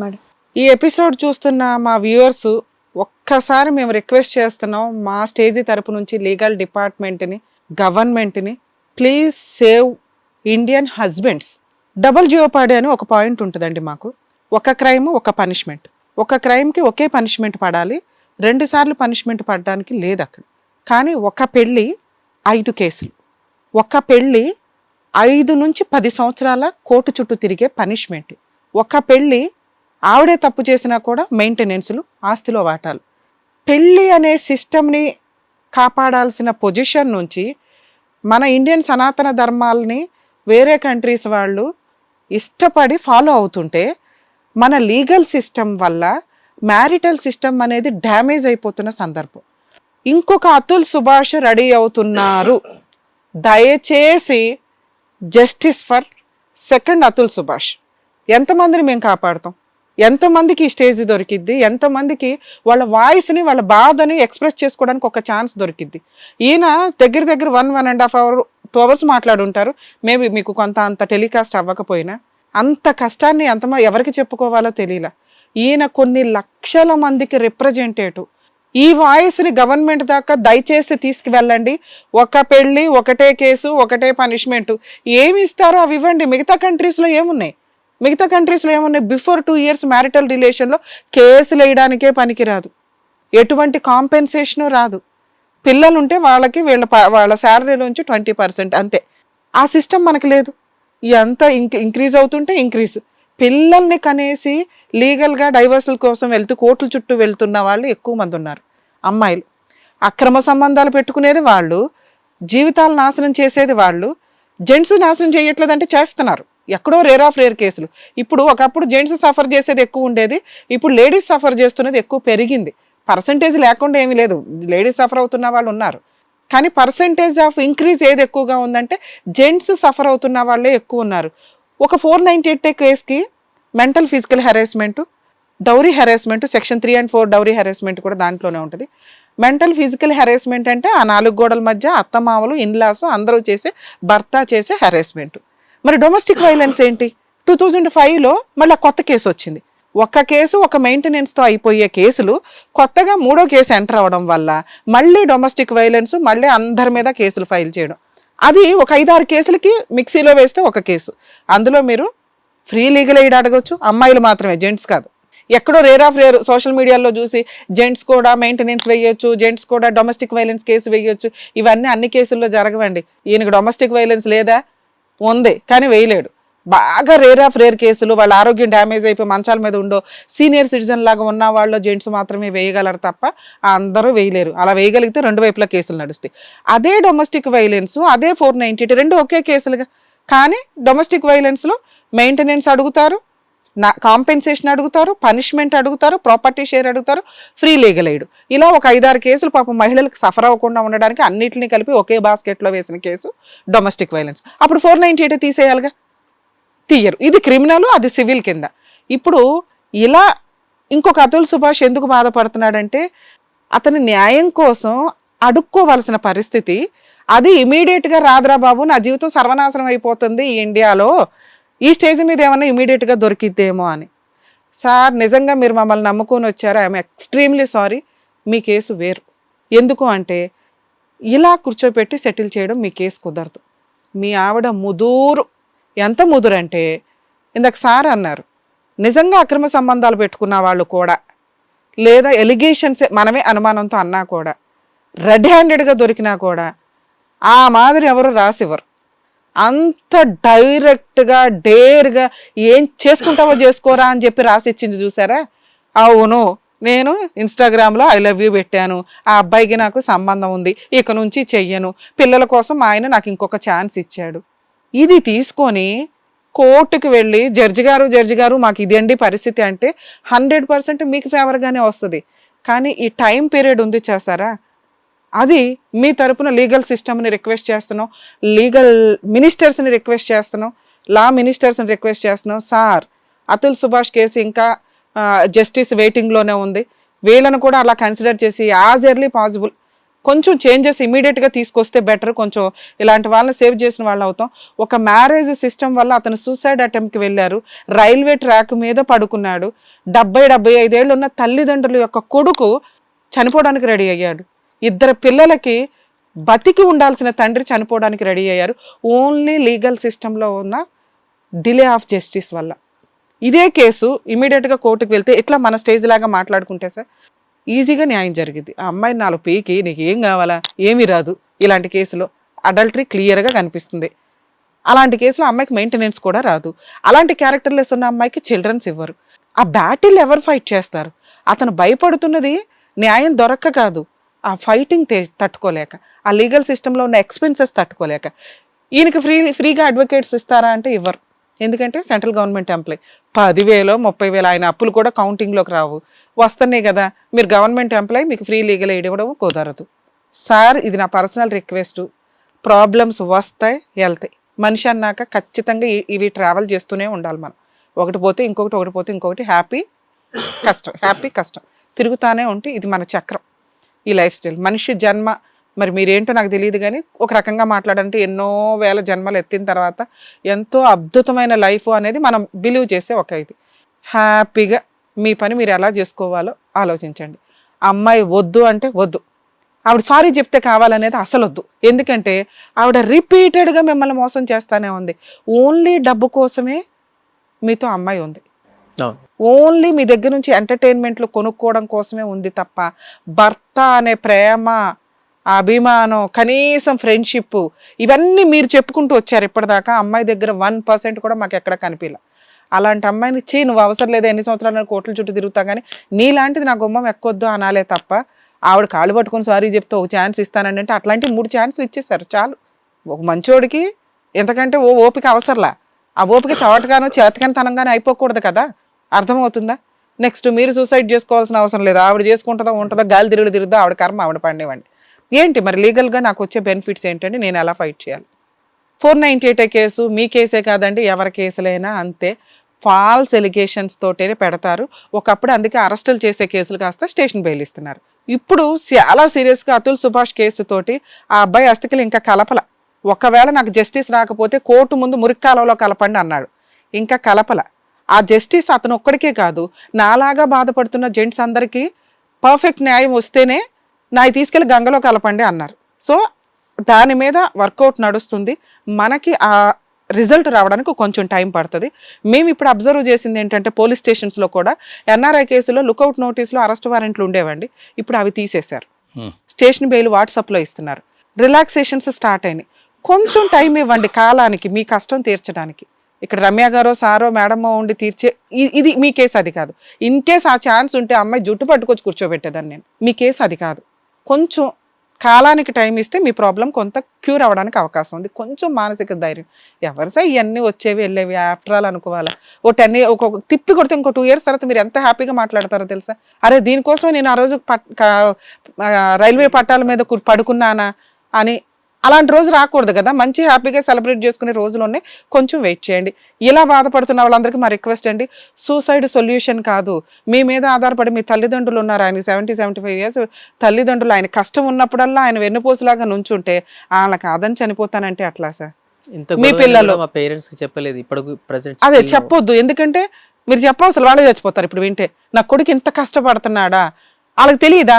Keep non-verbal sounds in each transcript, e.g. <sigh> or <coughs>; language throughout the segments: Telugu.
మేడం ఈ ఎపిసోడ్ చూస్తున్న మా వ్యూవర్స్ ఒక్కసారి మేము రిక్వెస్ట్ చేస్తున్నాం మా స్టేజీ తరపు నుంచి లీగల్ డిపార్ట్మెంట్ని గవర్నమెంట్ని please save Indian husbands. Double jeopardy అని ఒక పాయింట్ ఉంటుందండి మాకు. ఒక క్రైమ్ ఒక పనిష్మెంట్. ఒక క్రైమ్కి ఒకే పనిష్మెంట్ పడాలి రెండు సార్లు పనిష్మెంట్ పడడానికి లేదు అక్కడ. కానీ ఒక పెళ్ళి ఐదు కేసులు. ఒక పెళ్ళి ఐదు నుంచి పది సంవత్సరాల కోర్టు చుట్టూ తిరిగే పనిష్మెంట్. ఒక పెళ్ళి ఆవిడే తప్పు చేసినా కూడా మెయింటెనెన్స్లు ఆస్తిలో వాటాలు. పెళ్ళి అనే సిస్టమ్ని కాపాడాల్సిన పొజిషన్ నుంచి మన ఇండియన్ సనాతన ధర్మాలని వేరే కంట్రీస్ వాళ్ళు ఇష్టపడి ఫాలో అవుతుంటే మన లీగల్ సిస్టమ్ వల్ల మ్యారిటల్ సిస్టమ్ అనేది డ్యామేజ్ అయిపోతున్న సందర్భం. ఇంకొక అతుల్ సుభాష్ రెడీ అవుతున్నారు. దయచేసి justice for second Atul Subhash. ఎంతమందిని మేము కాపాడుతాం? ఎంతమందికి ఈ స్టేజ్ దొరికిద్ది? ఎంతమందికి వాళ్ళ వాయిస్ని వాళ్ళ బాధని ఎక్స్ప్రెస్ చేసుకోవడానికి ఒక ఛాన్స్ దొరికిద్ది? ఈయన దగ్గర దగ్గర one one and half hour two hours మాట్లాడుంటారు. Maybe మీకు కొంత అంత టెలికాస్ట్ అవ్వకపోయినా. అంత కష్టాన్ని ఎంత ఎవరికి చెప్పుకోవాలో తెలియలా. ఈయన కొన్ని లక్షల మందికి రిప్రజెంటేటివ్ ఈ వాయిస్ని గవర్నమెంట్ దాకా దయచేసి తీసుకువెళ్ళండి. ఒక పెళ్ళి ఒకటే కేసు ఒకటే పనిష్మెంట్ ఏమి ఇస్తారో అవి ఇవ్వండి. మిగతా కంట్రీస్లో ఏమున్నాయి? మిగతా కంట్రీస్లో ఏమున్నాయి? బిఫోర్ టూ ఇయర్స్ మ్యారిటల్ రిలేషన్లో కేసులు వేయడానికే పనికిరాదు. ఎటువంటి కాంపెన్సేషను రాదు. పిల్లలు ఉంటే వాళ్ళకి వీళ్ళ ప- వాళ్ళ శాలరీలోంచి ట్వంటీ పర్సెంట్ అంతే. ఆ సిస్టమ్ మనకు లేదు. ఎంత ఇంక్ ఇంక్రీజ్ అవుతుంటే ఇంక్రీజ్ పిల్లల్ని కనేసి లీగల్గా డైవర్సల్ కోసం వెళ్తూ కోర్టుల చుట్టూ వెళ్తున్న వాళ్ళు ఎక్కువ మంది ఉన్నారు. అమ్మాయిలు. అక్రమ సంబంధాలు పెట్టుకునేది వాళ్ళు. జీవితాలు నాశనం చేసేది వాళ్ళు. జెంట్స్ నాశనం చేయట్లేదంటే చేస్తున్నారు. ఎక్కడో రేర్ ఆఫ్ రేర్ కేసులు ఇప్పుడు ఒకప్పుడు జెంట్స్ సఫర్ చేసేది ఎక్కువ ఉండేది ఇప్పుడు లేడీస్ సఫర్ చేస్తున్నది ఎక్కువ పెరిగింది. పర్సంటేజ్ లేకుండా ఏమీ లేదు. లేడీస్ సఫర్ అవుతున్న వాళ్ళు ఉన్నారు. కానీ పర్సంటేజ్ ఆఫ్ ఇంక్రీజ్ ఏది ఎక్కువగా ఉందంటే జెంట్స్ సఫర్ అవుతున్న వాళ్ళే ఎక్కువ ఉన్నారు. ఒక ఫోర్ నైంటీ ఎయిట్ కేసుకి mental physical harassment dowry harassment section three and four dowry harassment కూడా దాంట్లోనే ఉంటుంది. మెంటల్ ఫిజికల్ హెరాస్మెంట్ అంటే ఆ నాలుగు గోడల మధ్య అత్తమామలు ఇన్లాస్ అందరూ చేసే భర్త చేసే హెరాస్మెంట్ మరి డొమెస్టిక్ వైలెన్స్ ఏంటి? టూ థౌజండ్ ఫైవ్లో మళ్ళీ కొత్త కేసు వచ్చింది. ఒక కేసు ఒక మెయింటెనెన్స్తో అయిపోయే కేసులు కొత్తగా మూడో కేసు ఎంటర్ అవ్వడం వల్ల మళ్ళీ డొమెస్టిక్ వైలెన్స్ మళ్ళీ అందరి మీద కేసులు ఫైల్ చేయడం. అది ఒక ఐదారు కేసులకి మిక్సీలో వేస్తే ఒక కేసు. అందులో మీరు ఫ్రీ లీగల్ ఎయిడ్ అడగవచ్చు అమ్మాయిలు మాత్రమే జెంట్స్ కాదు. ఎక్కడో రేర్ ఆఫ్ రేర్ సోషల్ మీడియాలో చూసి జెంట్స్ కూడా మెయింటెనెన్స్ వేయొచ్చు జెంట్స్ కూడా డొమెస్టిక్ వైలెన్స్ కేసు వేయొచ్చు. ఇవన్నీ అన్ని కేసుల్లో జరగవండి. ఈయనకు డొమెస్టిక్ వైలెన్స్ లేదా? ఉంది. కానీ వేయలేడు. బాగా రేర్ ఆఫ్ రేర్ కేసులు వాళ్ళ ఆరోగ్యం డ్యామేజ్ అయిపోయి మంచాల మీద ఉండో సీనియర్ సిటిజన్ లాగా ఉన్న వాళ్ళు జెంట్స్ మాత్రమే వేయగలరు తప్ప అందరూ వేయలేరు. అలా వేయగలిగితే రెండు వైపులా కేసులు నడుస్తాయి. అదే డొమెస్టిక్ వైలెన్స్ అదే ఫోర్ నైంటీ రెండు ఒకే కేసులుగా. కానీ డొమెస్టిక్ వైలెన్స్లో మెయింటెనెన్స్ అడుగుతారు నా కాంపెన్సేషన్ అడుగుతారు పనిష్మెంట్ అడుగుతారు ప్రాపర్టీ షేర్ అడుగుతారు ఫ్రీ లీగల్ ఎయిడ్ ఇలా ఒక ఐదారు కేసులు పాపం మహిళలకు సఫర్ అవ్వకుండా ఉండడానికి అన్నింటినీ కలిపి ఒకే బాస్కెట్లో వేసిన కేసు డొమెస్టిక్ వైలెన్స్ అప్పుడు ఫోర్ నైన్టీ ఎయిట్ తీసేయాలిగా? తీయరు. ఇది క్రిమినల్ అది సివిల్ కింద. ఇప్పుడు ఇలా ఇంకొక అతుల్ సుభాష్ ఎందుకు బాధపడుతున్నాడంటే అతని న్యాయం కోసం అడుక్కోవలసిన పరిస్థితి అది ఇమీడియట్గా రాదురా బాబు నా జీవితం సర్వనాశనం అయిపోతుంది ఈ ఇండియాలో ఈ స్టేజ్ మీద ఏమన్నా ఇమీడియట్గా దొరికిద్దేమో అని. సార్ నిజంగా మీరు మమ్మల్ని నమ్ముకొని వచ్చారు? ఐఎమ్ ఎక్స్ట్రీమ్లీ సారీ మీ కేసు వేరు. ఎందుకు అంటే ఇలా కూర్చోపెట్టి సెటిల్ చేయడం మీ కేసు కుదరదు. మీ ఆవిడ ముదూరు. ఎంత ముదురంటే ఇందాక సార్ అన్నారు నిజంగా అక్రమ సంబంధాలు పెట్టుకున్న వాళ్ళు కూడా లేదా ఎలిగేషన్స్ మనమే అనుమానంతో అన్నా కూడా రెడ్ హ్యాండెడ్గా దొరికినా కూడా ఆ మాదిరి ఎవరు రాసివ్వరు. అంత డైరెక్ట్గా డేర్గా ఏం చేసుకుంటావో చేసుకోరా అని చెప్పి రాసి ఇచ్చింది చూసారా? అవును నేను ఇన్స్టాగ్రామ్లో ఐ లవ్ యూ పెట్టాను. ఆ అబ్బాయికి నాకు సంబంధం ఉంది ఇక నుంచి చెయ్యను. పిల్లల కోసం ఆయన నాకు ఇంకొక ఛాన్స్ ఇచ్చాడు. ఇది తీసుకొని కోర్టుకు వెళ్ళి జడ్జి గారు జడ్జి గారు మాకు ఇదండి పరిస్థితి అంటే హండ్రెడ్ పర్సెంట్ మీకు ఫేవర్గానే వస్తుంది. కానీ ఈ టైం పీరియడ్ ఉంది చేస్తారా అది మీ తరపున లీగల్ సిస్టమ్ని రిక్వెస్ట్ చేస్తున్నాం. లీగల్ మినిస్టర్స్ని రిక్వెస్ట్ చేస్తున్నాం. లా మినిస్టర్స్ని రిక్వెస్ట్ చేస్తున్నాం. సార్ అతుల్ సుభాష్ కేసు ఇంకా జస్టిస్ వెయిటింగ్లోనే ఉంది. వీళ్ళను కూడా అలా కన్సిడర్ చేసి యాజ్ ఎర్లీ పాసిబుల్ కొంచెం చేంజెస్ ఇమీడియట్గా తీసుకొస్తే బెటర్ కొంచెం ఇలాంటి వాళ్ళని సేవ్ చేసిన వాళ్ళు అవుతాం. ఒక మ్యారేజ్ సిస్టమ్ వల్ల అతను సూసైడ్ అటెంప్ట్కి వెళ్ళారు. రైల్వే ట్రాక్ మీద పడుకున్నాడు. డెబ్బై డెబ్బై ఐదేళ్ళు ఉన్న తల్లిదండ్రుల యొక్క కొడుకు చనిపోవడానికి రెడీ అయ్యాడు. ఇద్దరు పిల్లలకి బతికి ఉండాల్సిన తండ్రి చనిపోవడానికి రెడీ అయ్యారు. ఓన్లీ లీగల్ సిస్టంలో ఉన్న డిలే ఆఫ్ జస్టిస్ వల్ల. ఇదే కేసు ఇమీడియట్గా కోర్టుకు వెళ్తే ఎట్లా మన స్టేజ్ లాగా మాట్లాడుకుంటే సార్? ఈజీగా న్యాయం జరిగింది. ఆ అమ్మాయి నాలుగు పీకి నీకు ఏం కావాలా? ఏమీ రాదు. ఇలాంటి కేసులో అడల్టరీ క్లియర్గా కనిపిస్తుంది. అలాంటి కేసులో అమ్మాయికి మెయింటెనెన్స్ కూడా రాదు. అలాంటి క్యారెక్టర్లెస్ ఉన్న అమ్మాయికి చిల్డ్రన్స్ ఇవ్వరు. ఆ బ్యాటిల్ ఎవరు ఫైట్ చేస్తారు? అతను భయపడుతున్నది న్యాయం దొరక్క కాదు. ఆ ఫైటింగ్ తట్టుకోలేక ఆ లీగల్ సిస్టంలో ఉన్న ఎక్స్పెన్సెస్ తట్టుకోలేక ఈయనకి ఫ్రీ ఫ్రీగా అడ్వకేట్స్ ఇస్తారా అంటే ఇవ్వరు. ఎందుకంటే సెంట్రల్ గవర్నమెంట్ ఎంప్లాయ్ పదివేలో ముప్పై వేలు ఆయన అప్పులు కూడా కౌంటింగ్లోకి రావు. వస్తున్నాయి కదా మీరు గవర్నమెంట్ ఎంప్లాయ్ మీకు ఫ్రీ లీగల్ ఎయిడ్ ఇవ్వడం కుదరదు. సార్ ఇది నా పర్సనల్ రిక్వెస్ట్ ప్రాబ్లమ్స్ వస్తాయి వెళ్తాయి. మనిషి అన్నాక ఖచ్చితంగా ఇవి ట్రావెల్ చేస్తూనే ఉండాలి మనం. ఒకటి పోతే ఇంకొకటి ఒకటి పోతే ఇంకొకటి హ్యాపీ కష్టం హ్యాపీ కష్టం తిరుగుతానే ఉంటే ఇది మన చక్రం. ఈ లైఫ్ స్టైల్ మనిషి జన్మ మరి మీరేంటో నాకు తెలియదు కానీ ఒక రకంగా మాట్లాడంటే ఎన్నో వేల జన్మలు ఎత్తిన తర్వాత ఎంతో అద్భుతమైన లైఫ్ అనేది మనం బిలీవ్ చేసే ఒక ఇది. హ్యాపీగా మీ పని మీరు ఎలా చేసుకోవాలో ఆలోచించండి. అమ్మాయి వద్దు అంటే వద్దు. ఆవిడ సారీ చెప్తే కావాలనేది అసలు వద్దు. ఎందుకంటే ఆవిడ రిపీటెడ్గా మిమ్మల్ని మోసం చేస్తానే ఉంది. ఓన్లీ డబ్బు కోసమే మీతో అమ్మాయి ఉంది. ఓన్లీ మీ దగ్గర నుంచి ఎంటర్టైన్మెంట్లు కొనుక్కోవడం కోసమే ఉంది తప్ప భర్త అనే ప్రేమ అభిమానం కనీసం ఫ్రెండ్షిప్ ఇవన్నీ మీరు చెప్పుకుంటూ వచ్చారు ఇప్పటిదాకా. అమ్మాయి దగ్గర వన్ పర్సెంట్ కూడా మాకు ఎక్కడ కనిపించలే అలాంటి అమ్మాయిని చే నువ్వు అవసరం లేదు ఎన్ని సంవత్సరాలు కోట్ల చుట్టూ తిరుగుతా కానీ నీలాంటిది నా గుమ్మం ఎక్కొద్దు అనాలే తప్ప ఆవిడ కాళ్ళు పట్టుకొని సారీ చెప్తే ఒక ఛాన్స్ ఇస్తానండి అంటే అట్లాంటి మూడు ఛాన్సులు ఇచ్చేసారు చాలు. ఒక మంచోడికి ఎంతకంటే ఓ ఓపిక అవసరంలా. ఆ ఓపిక చవటగానో చేతకనితనంగానే అయిపోకూడదు కదా. అర్థమవుతుందా? నెక్స్ట్ మీరు సూసైడ్ చేసుకోవాల్సిన అవసరం లేదు. ఆవిడ చేసుకుంటుందా ఉంటుందా గాలి తిరుగుడు తిరుగుదా ఆవిడ కర్మ ఆవిడ పండేవండి ఏంటి మరి లీగల్గా నాకు వచ్చే బెనిఫిట్స్ ఏంటంటే నేను ఎలా ఫైట్ చేయాలి? ఫోర్ నైంటీ ఎయిట్ కేసు మీ కేసే కాదండి ఎవరి కేసులైనా అంతే. ఫాల్స్ ఎలిగేషన్స్ తోటే పెడతారు. ఒకప్పుడు అందుకే అరెస్టులు చేసే కేసులు కాస్త స్టేషన్ బెయిల్ ఇస్తున్నారు. ఇప్పుడు చాలా సీరియస్గా అతుల్ సుభాష్ కేసుతోటి ఆ అబ్బాయి అస్థికలు ఇంకా కలపల. ఒకవేళ నాకు జస్టిస్ రాకపోతే కోర్టు ముందు మురిక్కాలలో కలపండి అన్నాడు. ఇంకా కలపల. ఆ జస్టిస్ అతను ఒక్కడికే కాదు నాలాగా బాధపడుతున్న జెంట్స్ అందరికీ పర్ఫెక్ట్ న్యాయం వస్తేనే నాయి తీసుకెళ్ళి గంగలో కలపండి అన్నారు. సో దాని మీద వర్కౌట్ నడుస్తుంది. మనకి ఆ రిజల్ట్ రావడానికి కొంచెం టైం పడుతుంది. మేము ఇప్పుడు అబ్జర్వ్ చేసింది ఏంటంటే పోలీస్ స్టేషన్స్లో కూడా ఎన్ఆర్ఐ కేసులో లుకౌట్ నోటీసులు అరెస్ట్ వారెంట్లు ఉండేవండి. ఇప్పుడు అవి తీసేశారు. స్టేషన్ బెయిల్ వాట్సాప్లో ఇస్తున్నారు. రిలాక్సేషన్స్ స్టార్ట్ అయినాయి. కొంచెం టైం ఇవ్వండి కాలానికి మీ కష్టం తీర్చడానికి. ఇక్కడ రమ్య గారో సారో మేడమో ఉండి తీర్చే ఇది మీ కేసు అది కాదు. ఇన్ కేస్ ఆ ఛాన్స్ ఉంటే అమ్మాయి జుట్టు పట్టుకొచ్చి కూర్చోబెట్టేదాన్ని నేను. మీ కేసు అది కాదు. కొంచెం కాలానికి టైం ఇస్తే మీ ప్రాబ్లం కొంత క్యూర్ అవ్వడానికి అవకాశం ఉంది. కొంచెం మానసిక ధైర్యం. ఎవరు సార్ ఇవన్నీ వచ్చేవి వెళ్ళేవి ఆఫ్టర్ ఆల్ అనుకోవాలా? ఓ టెన్ ఒక తిప్పి కొడితే ఇంకో టూ ఇయర్స్ తర్వాత మీరు ఎంత హ్యాపీగా మాట్లాడతారో తెలుసా? అరే దీనికోసం నేను ఆ రోజు రైల్వే పట్టాల మీద పడుకున్నానా? అని అలాంటి రోజు రాకూడదు కదా. మంచి హ్యాపీగా సెలబ్రేట్ చేసుకునే రోజులు ఉన్నాయి కొంచెం వెయిట్ చేయండి. ఇలా బాధపడుతున్న వాళ్ళందరికీ మా రిక్వెస్ట్ అండి. సూసైడ్ సొల్యూషన్ కాదు. మీ మీద ఆధారపడి మీ తల్లిదండ్రులు ఉన్నారు. ఆయనకి సెవెంటీ సెవెంటీ ఫైవ్ ఇయర్స్. తల్లిదండ్రులు ఆయన కష్టం ఉన్నప్పుడల్లా ఆయన వెన్నుపూసలాగా నుంచుంటే వాళ్ళకి కాదని చనిపోతానంటే అట్లా సార్. మీ పిల్లలు. మా పేరెంట్స్కి చెప్పలేదు. ఇప్పుడు ప్రజెంట్ అదే చెప్పొద్దు. ఎందుకంటే మీరు చెప్పవసలు వాళ్ళే చచ్చిపోతారు. ఇప్పుడు వింటే నా కొడుకు ఇంత కష్టపడుతున్నాడా? వాళ్ళకి తెలియదా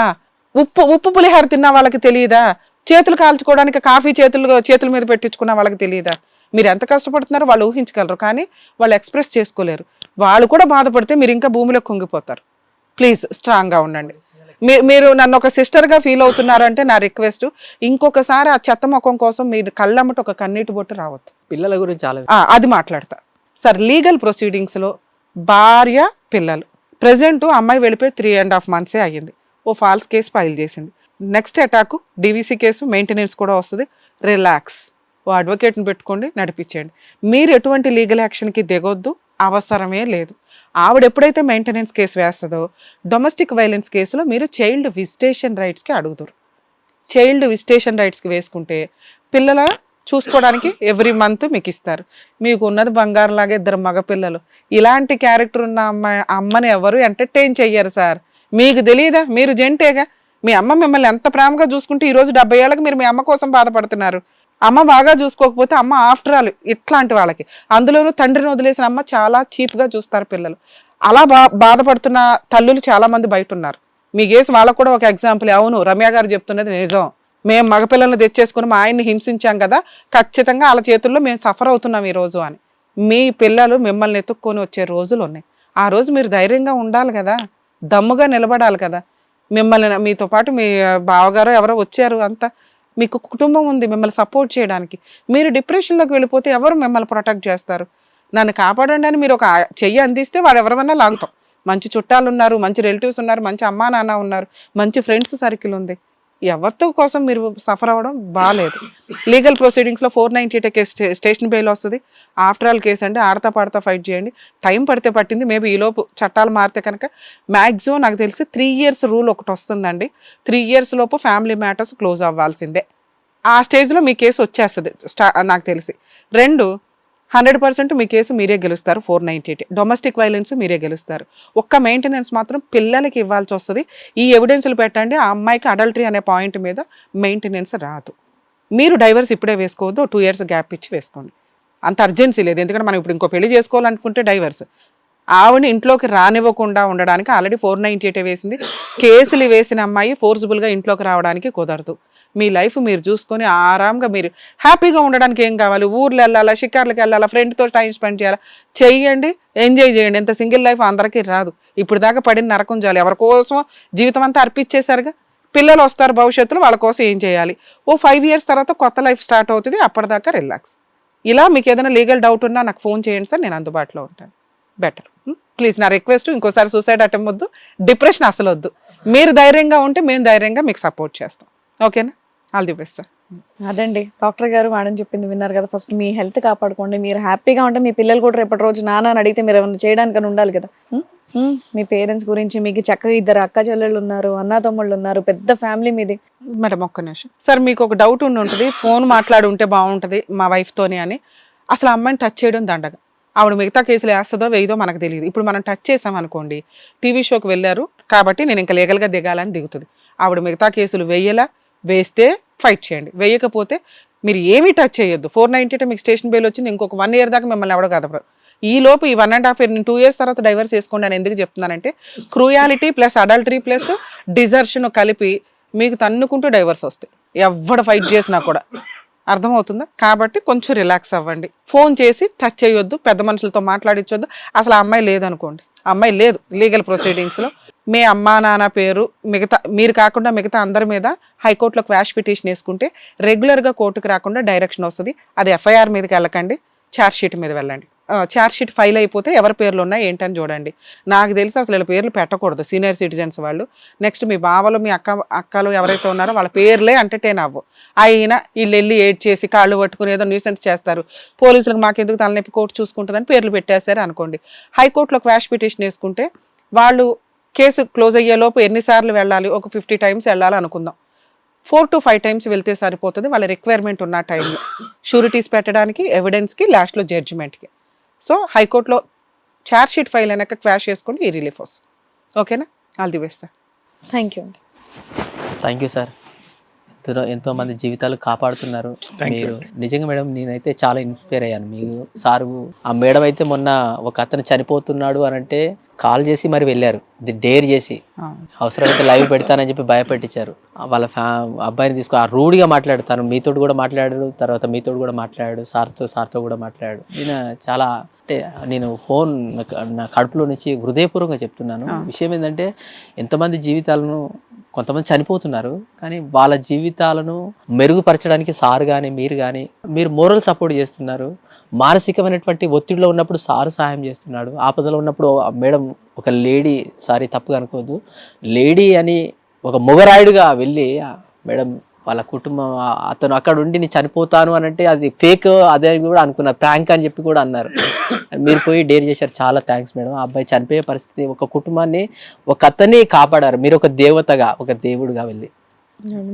ఉప్పు ఉప్పు పులిహార తిన్నా వాళ్ళకి తెలియదా చేతులు కాల్చుకోవడానికి కాఫీ చేతులు చేతుల మీద పెట్టించుకున్న వాళ్ళకి తెలియదా? మీరు ఎంత కష్టపడుతున్నారో వాళ్ళు ఊహించగలరు కానీ వాళ్ళు ఎక్స్ప్రెస్ చేసుకోలేరు. వాళ్ళు కూడా బాధపడితే మీరు ఇంకా భూమిలో కుంగిపోతారు. ప్లీజ్ స్ట్రాంగ్గా ఉండండి. మీ- మీరు నన్ను ఒక సిస్టర్గా ఫీల్ అవుతున్నారంటే నా రిక్వెస్ట్. ఇంకొకసారి ఆ చెత్త ముఖం కోసం మీరు కళ్ళమ్మట ఒక కన్నీటి బొట్టు రావద్దు. పిల్లల గురించి చాలా అది మాట్లాడతా. సార్ లీగల్ ప్రొసీడింగ్స్లో భార్య పిల్లలు. ప్రజెంట్ అమ్మాయి వెళ్ళిపోయి త్రీ అండ్ హాఫ్ మంత్సే అయ్యింది. ఓ ఫాల్స్ కేసు ఫైల్ చేసింది. Next attack DVC case maintenance కూడా వస్తుంది. రిలాక్స్ ఓ అడ్వకేట్ని పెట్టుకోండి నడిపించండి మీరు ఎటువంటి లీగల్ యాక్షన్కి దిగొద్దు అవసరమే లేదు. ఆవిడ ఎప్పుడైతే మెయింటెనెన్స్ కేసు వేస్తుందో డొమెస్టిక్ వైలెన్స్ కేసులో మీరు చైల్డ్ విజిటేషన్ రైట్స్కి అడుగుతారు చైల్డ్ విజిటేషన్ రైట్స్కి వేసుకుంటే పిల్లల చూసుకోవడానికి ఎవ్రీ మంత్ మీకు ఇస్తారు. మీకు ఉన్నది బంగారం లాగా ఇద్దరు మగపిల్లలు ఇలాంటి క్యారెక్టర్ ఉన్న అమ్మాయి అమ్మని ఎవరు ఎంటర్టైన్ చెయ్యరు సార్. మీకు తెలియదా మీరు జంటేగా? మీ అమ్మ మిమ్మల్ని ఎంత ప్రేమగా చూసుకుంటే ఈ రోజు డెబ్బై ఏళ్ళకి మీరు మీ అమ్మ కోసం బాధపడుతున్నారు. అమ్మ బాగా చూసుకోకపోతే అమ్మ ఆఫ్టర్ ఆల్ ఇట్లాంటి వాళ్ళకి. అందులోనూ తండ్రిని వదిలేసిన అమ్మ చాలా చీప్గా చూస్తారు పిల్లలు. అలా బా బాధపడుతున్న తల్లులు చాలా మంది బయట ఉన్నారు. మీ కేసు వాళ్ళకు కూడా ఒక ఎగ్జాంపుల్ అవును రమ్య గారు చెప్తున్నది నిజం. మేము మగపిల్లల్ని తెచ్చేసుకుని మా ఆయన్ని హింసించాం కదా ఖచ్చితంగా వాళ్ళ చేతుల్లో మేము సఫర్ అవుతున్నాం ఈ రోజు అని. మీ పిల్లలు మిమ్మల్ని ఎత్తుక్కొని వచ్చే రోజులు ఉన్నాయి. ఆ రోజు మీరు ధైర్యంగా ఉండాలి కదా దమ్ముగా నిలబడాలి కదా. మిమ్మల్ని మీతో పాటు మీ బావగారు ఎవరో వచ్చారు అంతా. మీకు కుటుంబం ఉంది మిమ్మల్ని సపోర్ట్ చేయడానికి. మీరు డిప్రెషన్లోకి వెళ్ళిపోతే ఎవరు మిమ్మల్ని ప్రొటెక్ట్ చేస్తారు? నన్ను కాపాడండి అని మీరు ఒక చెయ్యి అందిస్తే వాడు ఎవరివన్నా లాగుతాం. మంచి చుట్టాలు ఉన్నారు మంచి రిలేటివ్స్ ఉన్నారు మంచి అమ్మా నాన్న ఉన్నారు మంచి ఫ్రెండ్స్ సర్కిల్ ఉంది. ఎవరితో కోసం మీరు సఫర్ అవ్వడం బాగాలేదు legal ప్రొసీడింగ్స్లో four ninety eight case station bail వస్తుంది. ఆఫ్టర్ ఆల్ కేసు అంటే ఆడతా పాడతా ఫైట్ చేయండి. టైం పడితే పట్టింది మేబీ ఈలోపు చట్టాలు మారితే కనుక మ్యాక్సిమం నాకు తెలిసి త్రీ ఇయర్స్ రూల్ ఒకటి వస్తుందండి. త్రీ ఇయర్స్ లోపు ఫ్యామిలీ మ్యాటర్స్ క్లోజ్ అవ్వాల్సిందే. ఆ స్టేజ్లో మీ కేసు వచ్చేస్తుంది స్టా నాకు తెలిసి. రెండు హండ్రెడ్ పర్సెంట్ మీ కేసు మీరే గెలుస్తారు four ninety eight. Domestic violence మీరే గెలుస్తారు. ఒక్క మెయింటెనెన్స్ మాత్రం పిల్లలకి ఇవ్వాల్సి వస్తుంది. ఈ ఎవిడెన్స్లు పెట్టండి ఆ అమ్మాయికి అడల్టరీ అనే పాయింట్ మీద మెయింటెనెన్స్ రాదు. మీరు డైవర్స్ ఇప్పుడే వేసుకోవద్దు టూ ఇయర్స్ గ్యాప్ ఇచ్చి వేసుకోండి. అంత అర్జెన్సీ లేదు. ఎందుకంటే మనం ఇప్పుడు ఇంకో పెళ్ళి చేసుకోవాలనుకుంటే డైవర్స్ ఆవిడ ఇంట్లోకి రానివ్వకుండా ఉండడానికి ఆల్రెడీ ఫోర్ నైంటీ ఎయిట్ వేసింది. కేసులు వేసిన అమ్మాయి ఫోర్స్ఫుల్గా ఇంట్లోకి రావడానికి కుదరదు. మీ లైఫ్ మీరు చూసుకొని ఆరాంగా మీరు హ్యాపీగా ఉండడానికి ఏం కావాలి? ఊర్లు వెళ్ళాలా షికార్లకు వెళ్ళాలా ఫ్రెండ్తో టైం స్పెండ్ చేయాలా? చెయ్యండి ఎంజాయ్ చేయండి. ఎంత సింగిల్ లైఫ్ అందరికీ రాదు. ఇప్పుడు దాకా పడిన నరకం చాలు ఎవరి కోసం జీవితం అంతా అర్పించేశారుగా? పిల్లలు వస్తారు భవిష్యత్తులో వాళ్ళ కోసం ఏం చేయాలి? ఓ ఫైవ్ ఇయర్స్ తర్వాత కొత్త లైఫ్ స్టార్ట్ అవుతుంది. అప్పటిదాకా రిలాక్స్ ఇలా మీకు ఏదైనా లీగల్ డౌట్ ఉన్నా నాకు ఫోన్ చేయండి సార్ నేను అందుబాటులో ఉంటాను. బెటర్ ప్లీజ్ నా రిక్వెస్ట్ ఇంకోసారి సూసైడ్ అటెంప్ వద్దు. డిప్రెషన్ అసలు వద్దు. మీరు ధైర్యంగా ఉంటే మేము ధైర్యంగా మీకు సపోర్ట్ చేస్తాం. ఓకేనా? ఆల్ ది బెస్ట్ సార్ అదండి. డాక్టర్ గారు మేడం చెప్పింది విన్నారు కదా. ఫస్ట్ మీ హెల్త్ కాపాడుకోండి. మీరు హ్యాపీగా ఉంటే మీ పిల్లలు కూడా రేపటి రోజు నాన్న అని అడిగితే మీరు ఏమైనా చేయడానికి ఉండాలి కదా? మీ పేరెంట్స్ గురించి మీకు చక్కగా ఇద్దరు అక్క చెల్లెళ్ళు ఉన్నారు అన్న తమ్ముళ్ళు ఉన్నారు పెద్ద ఫ్యామిలీ మీది. మేడం ఒక్క నిమిషం. సార్ మీకు ఒక డౌట్ ఉండి ఉంటుంది. ఫోన్ మాట్లాడి ఉంటే బాగుంటుంది మా వైఫ్తోని అని. అసలు అమ్మాయిని టచ్ చేయడం దండగా. ఆవిడ మిగతా కేసులు వేస్తుందో వేయదో మనకు తెలియదు. ఇప్పుడు మనం టచ్ చేసాం అనుకోండి టీవీ షోకి వెళ్ళారు కాబట్టి నేను ఇంకా లీగల్గా దిగాలని దిగుతుంది. ఆవిడ మిగతా కేసులు వేయలా వేస్తే ఫైట్ చేయండి. వేయకపోతే మీరు ఏమీ టచ్ చేయొద్దు. ఫోర్ నైంటీ మీకు స్టేషన్ బెయిల్ వచ్చింది. ఇంకొక వన్ ఇయర్ దాకా మిమ్మల్ని ఎవడో కదపరు. ఈ లోపు ఈ వన్ అండ్ హాఫ్ ఇయర్ నేను టూ ఇయర్స్ తర్వాత డైవర్స్ చేసుకోండి అని ఎందుకు చెప్తున్నానంటే cruelty plus adultery plus desertion కలిపి మీకు తన్నుకుంటూ డైవర్స్ వస్తాయి. ఎవడ ఫైట్ చేసినా కూడా. అర్థమవుతుందా? కాబట్టి కొంచెం రిలాక్స్ అవ్వండి. ఫోన్ చేసి టచ్ చేయొద్దు. పెద్ద మనుషులతో మాట్లాడించొద్దు అసలు ఆ అమ్మాయి లేదనుకోండి. అమ్మాయి లేదు లీగల్ ప్రొసీడింగ్స్లో మీ అమ్మా నాన్న పేరు మిగతా మీరు కాకుండా మిగతా అందరి మీద హైకోర్టులో క్వాష్ పిటిషన్ వేసుకుంటే రెగ్యులర్గా కోర్టుకు రాకుండా డైరెక్షన్ వస్తుంది. అది ఎఫ్ఐఆర్ మీదకి వెళ్ళకండి ఛార్జ్షీట్ మీద వెళ్ళండి. ఛార్జ్షీట్ ఫైల్ అయిపోతే ఎవరి పేర్లు ఉన్నాయి ఏంటని చూడండి. నాకు తెలిసి అసలు వీళ్ళ పేర్లు పెట్టకూడదు సీనియర్ సిటిజన్స్ వాళ్ళు. నెక్స్ట్ మీ బావలు మీ అక్క అక్కలు ఎవరైతే ఉన్నారో వాళ్ళ పేర్లే ఎంటర్టైన్ అవ్వు. అయినా వీళ్ళు వెళ్ళి ఏడ్ చేసి కాళ్ళు పట్టుకుని ఏదో న్యూసెన్స్ చేస్తారు. పోలీసులకు మాకెందుకు తలనొప్పి కోర్టు చూసుకుంటుందని పేర్లు పెట్టేశారు అనుకోండి. హైకోర్టులో క్వాష్ పిటిషన్ వేసుకుంటే వాళ్ళు కేసు క్లోజ్ అయ్యే లోపు ఎన్నిసార్లు వెళ్ళాలి? ఒక ఫిఫ్టీ టైమ్స్ వెళ్ళాలి అనుకుందాం ఫోర్ టు ఫైవ్ టైమ్స్ వెళ్తే సరిపోతుంది. వాళ్ళ రిక్వైర్మెంట్ ఉన్న టైంలో. షూరిటీస్ పెట్టడానికి ఎవిడెన్స్కి లాస్ట్లో జడ్జిమెంట్కి. సో హైకోర్టులో ఛార్జ్ షీట్ ఫైల్ అయినాక క్వాష్ చేసుకొని ఈ రిలీఫ్ వస్తుంది. ఓకేనా? All the best sir. Thank you అండి. Thank you sir. ఎంతో ఎంతో మంది జీవితాలు కాపాడుతున్నారు. మీరు నిజంగా మేడం నేనైతే చాలా ఇన్స్పైర్ అయ్యాను. మీరు సారు ఆ మేడం అయితే మొన్న ఒక అతను చనిపోతున్నాడు అని అంటే కాల్ చేసి మరి వెళ్ళారు. డేర్ చేసి. అవసరమైతే లైవ్ పెడతానని చెప్పి భయపెట్టించారు. వాళ్ళ ఫ్యా అబ్బాయిని తీసుకు ఆ రూడ్గా మాట్లాడతాను. మీతోటి కూడా మాట్లాడాడు తర్వాత మీతోటి కూడా మాట్లాడాడు సార్తో సార్తో కూడా మాట్లాడాడు. నేను చాలా అంటే నేను ఫోన్ నా- కడుపులో నుంచి హృదయపూర్వకంగా చెప్తున్నాను. విషయం ఏంటంటే ఎంతమంది జీవితాలను కొంతమంది చనిపోతున్నారు కానీ వాళ్ళ జీవితాలను మెరుగుపరచడానికి సార్ కానీ మీరు కానీ మీరు మోరల్ సపోర్ట్ చేస్తున్నారు. మానసికమైనటువంటి ఒత్తిడిలో ఉన్నప్పుడు సారు సహాయం చేస్తున్నాడు. ఆపదలో ఉన్నప్పుడు మేడం ఒక లేడీ సారీ తప్పుగా అనుకోవద్దు. లేడీ అని ఒక మొగరాయుడుగా వెళ్ళి మేడం వాళ్ళ కుటుంబం అతను అక్కడ ఉండి నేను చనిపోతాను అని అంటే అది ఫేక్ అదే అని కూడా అనుకున్నారు. ప్రాంక్ అని చెప్పి కూడా అన్నారు. <coughs> మీరు పోయి డేర్ చేశారు. చాలా థ్యాంక్స్ మేడం ఆ అబ్బాయి చనిపోయే పరిస్థితి ఒక కుటుంబాన్ని ఒక అతన్ని కాపాడారు. మీరు ఒక దేవతగా ఒక దేవుడుగా వెళ్ళి.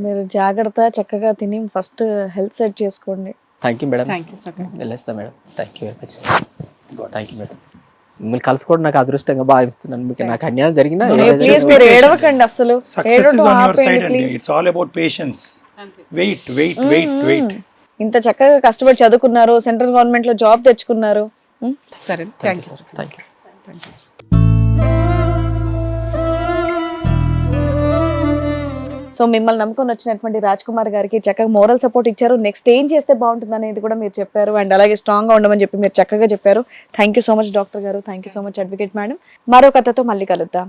మీరు జాగ్రత్త చక్కగా తిని ఫస్ట్ హెల్త్ సెట్ చేసుకోండి. Thank you madam thank you sir వెళ్ళేస్తా madam thank you very much thank you madam మిమ్మల్ని కలుసుకోవడం నాకు అదృష్టంగా భావిస్తున్నాను. మీకు నాకు అన్యాయం జరిగినా ప్లీజ్ మీరు ఏడవకండి అసలు. సక్సెస్ ఇస్ ఏడవటం ఆన్ యువర్ ఆపేయండి సైడ్ అండి. Please it's all about patience wait wait wait wait ఇంత చక్కగా కష్టపడి చదువుకున్నారు సెంట్రల్ గవర్నమెంట్లో జాబ్ తెచ్చుకున్నారు. సరే thank you thank you so మిమ్మల్ని నమ్ముకొని వచ్చినటువంటి రాజ్ కుమార్ గారికి చక్కగా మోరల్ సపోర్ట్ ఇచ్చారు. నెక్స్ట్ ఏం చేస్తే బాగుంటుంది అనేది కూడా మీరు చెప్పారు. అండ్ అలాగే స్ట్రాంగ్గా ఉండమని చెప్పి మీరు చక్కగా చెప్పారు. Thank you so much doctor గారు. Thank you so much advocate madam మరో కథతో మళ్ళీ కలుద్దాం.